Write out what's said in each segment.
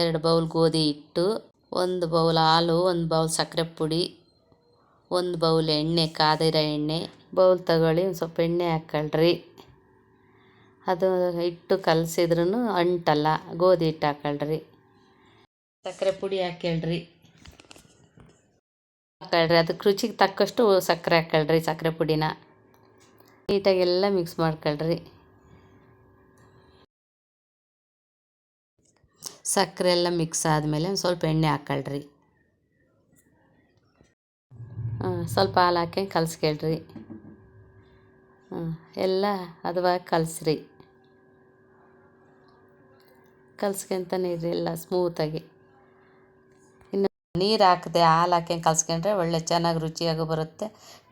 ಎರಡು ಬೌಲ್ ಗೋಧಿ ಹಿಟ್ಟು, ಒಂದು ಬೌಲ್ ಹಾಲು, ಒಂದು ಬೌಲ್ ಸಕ್ಕರೆ ಪುಡಿ, ಒಂದು ಬೌಲ್ ಎಣ್ಣೆ, ಕಾದಿರೋ ಎಣ್ಣೆ. ಬೌಲ್ ತಗೊಳ್ಳಿ, ಒಂದು ಸ್ವಲ್ಪ ಎಣ್ಣೆ ಹಾಕ್ಕೊಳ್ರಿ. ಅದು ಹಿಟ್ಟು ಕಲಸಿದ್ರೂ ಅಂಟಲ್ಲ, ಗೋಧಿ ಹಿಟ್ಟು ಹಾಕ್ಕೊಳ್ರಿ. ಸಕ್ಕರೆ ಪುಡಿ ಹಾಕ್ಕೊಳ್ರಿ. ಹಾಕ್ಕೊಳ್ರಿ. ಅದಕ್ಕೆ ರುಚಿಗೆ ತಕ್ಕಷ್ಟು ಸಕ್ಕರೆ ಹಾಕ್ಕೊಳ್ರಿ, ಸಕ್ಕರೆ ಪುಡಿನ. ನೀಟಾಗೆಲ್ಲ ಮಿಕ್ಸ್ ಮಾಡ್ಕೊಳ್ರಿ. ಸಕ್ಕರೆ ಎಲ್ಲ ಮಿಕ್ಸ್ ಆದಮೇಲೆ ಒಂದು ಸ್ವಲ್ಪ ಎಣ್ಣೆ ಹಾಕ್ಕೊಳ್ರಿ ಸ್ವಲ್ಪ ಹಾಲು ಹಾಕ್ಯಂಗೆ ಕಲಸ್ಕೊಳ್ರಿ. ಎಲ್ಲ ಅದವಾಗಿ ಕಲಸ್ರಿ. ಕಲ್ಸ್ಕೊಂತಾನೆ ಇರ್ರಿ ಎಲ್ಲ ಸ್ಮೂತಾಗಿ ಇನ್ನು ನೀರು ಹಾಕದೆ ಹಾಲು ಹಾಕ್ಯಂಗೆ ಕಲ್ಸ್ಕೊಂಡ್ರೆ ಒಳ್ಳೆ ಚೆನ್ನಾಗಿ ರುಚಿಯಾಗಿ ಬರುತ್ತೆ,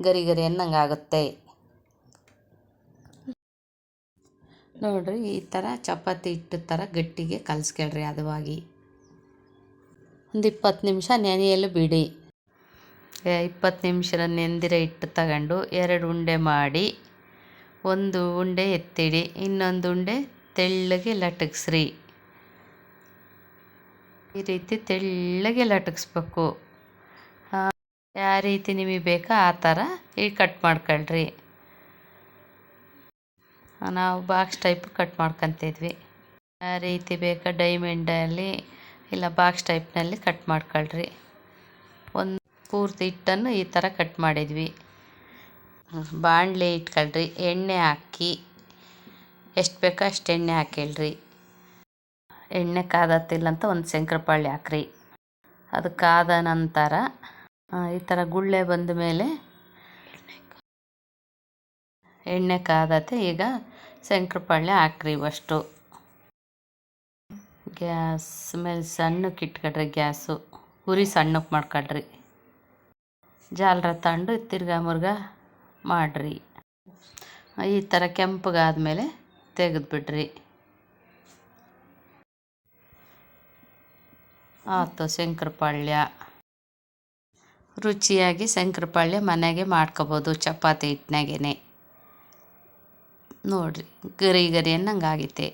ಗರಿ ಗರಿ ಅನ್ನಂಗೆ ಆಗುತ್ತೆ. ನೋಡಿರಿ ಈ ಥರ ಚಪಾತಿ ಹಿಟ್ಟು ಥರ ಗಟ್ಟಿಗೆ ಕಲಿಸ್ಕೊಳ್ರಿ ಅದವಾಗಿ. ಒಂದು ಇಪ್ಪತ್ತು ನಿಮಿಷ ನೆನೆಯಲು ಬಿಡಿ. ಇಪ್ಪತ್ತು ನಿಮಿಷ ನೆಂದಿರೋ ಹಿಟ್ಟು ತಗೊಂಡು ಎರಡು ಉಂಡೆ ಮಾಡಿ, ಒಂದು ಉಂಡೆ ಎತ್ತಿಡಿ, ಇನ್ನೊಂದು ಉಂಡೆ ತೆಳ್ಳಗೆ ಲಟಕ್ಸ್ರಿ. ಈ ರೀತಿ ತೆಳ್ಳಗೆ ಲಟಕ್ಸ್ಬೇಕು. ಯಾವ ರೀತಿ ನಿಮಗೆ ಬೇಕೋ ಆ ಥರ ಈ ಕಟ್ ಮಾಡ್ಕೊಳ್ರಿ. ನಾವು ಬಾಕ್ಸ್ ಟೈಪ್ ಕಟ್ ಮಾಡ್ಕೊತಿದ್ವಿ. ಆ ರೀತಿ ಬೇಕಾ ಡೈಮಂಡಲ್ಲಿ ಇಲ್ಲ ಬಾಕ್ಸ್ ಟೈಪ್ನಲ್ಲಿ ಕಟ್ ಮಾಡ್ಕೊಳ್ರಿ. ಒಂದು ಪೂರ್ತಿ ಹಿಟ್ಟನ್ನು ಈ ಥರ ಕಟ್ ಮಾಡಿದ್ವಿ. ಬಾಣಲೆ ಇಟ್ಕೊಳ್ರಿ, ಎಣ್ಣೆ ಹಾಕಿ. ಎಷ್ಟು ಬೇಕೋ ಅಷ್ಟು ಎಣ್ಣೆ ಹಾಕಿಳ್ರಿ. ಎಣ್ಣೆ ಕಾದತ್ತಿಲ್ಲ ಅಂತ ಒಂದು ಶಂಕರಪಾಳಿ ಹಾಕ್ರಿ. ಅದು ಕಾದ ನಂತರ ಈ ಥರ ಗುಳ್ಳೆ ಬಂದ ಮೇಲೆ ಎಣ್ಣೆ ಕಾದತ್ತೆ ಈಗ ಶಂಕರಪಾಳ್ಯ ಹಾಕ್ರಿ ಅಷ್ಟು ಗ್ಯಾಸ್ ಮೇಲೆ ಸಣ್ಣಕ್ಕೆ ಇಟ್ಕೊಳ್ರಿ ಗ್ಯಾಸು. ಉರಿ ಸಣ್ಣಕ್ಕೆ ಮಾಡ್ಕೊಳ್ರಿ ಜಾಲರ ತಂಡು ತಿರ್ಗಾ ಮುರ್ಗ ಮಾಡಿರಿ. ಈ ಥರ ಕೆಂಪಗಾದ್ಮೇಲೆ ತೆಗೆದುಬಿಡ್ರಿ. ಆಯ್ತು ಶಂಕರಪಾಳ್ಯ. ರುಚಿಯಾಗಿ ಶಂಕರಪಾಳ್ಯ ಮನೆಗೆ ಮಾಡ್ಕೊಬೋದು, ಚಪಾತಿ ಹಿಟ್ನಾಗೇ ನೋಡಿರಿ ಗರಿ ಗರಿ ಅನ್ನಂಗೆ ಆಗೈತೆ